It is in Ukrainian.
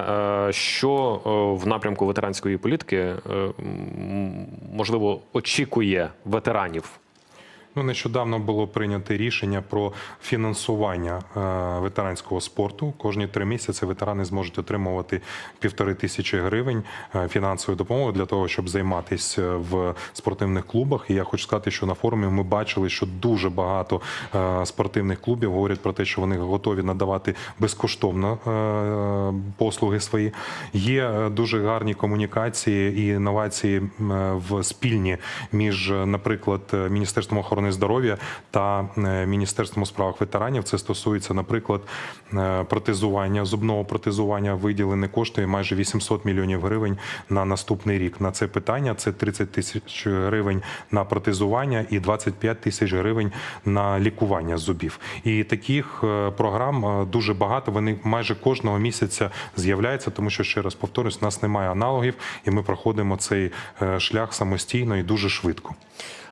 Е, Що е, в напрямку ветеранської політики е, можливо очікує ветеранів? Ну, нещодавно було прийнято рішення про фінансування е, ветеранського спорту. Кожні три місяці ветерани зможуть отримувати півтори тисячі гривень е, фінансової допомоги для того, щоб займатися в спортивних клубах. І я хочу сказати, що на форумі ми бачили, що дуже багато е, спортивних клубів говорять про те, що вони готові надавати безкоштовно е, послуги свої. Є е, дуже гарні комунікації і інновації е, в спільні між, е, наприклад, е, Міністерством охорони здоров'я та е, Міністерством у справах ветеранів. Це стосується, наприклад, е, протезування, зубного протезування. Виділені кошти майже 800 мільйонів гривень на наступний рік. На це питання це 30 тисяч гривень на протезування і 25 тисяч гривень на лікування зубів. І таких е, програм дуже багато. Вони майже кожного місяця з'являються, тому що ще раз повторюсь, у нас немає аналогів, і ми проходимо цей шлях самостійно і дуже швидко.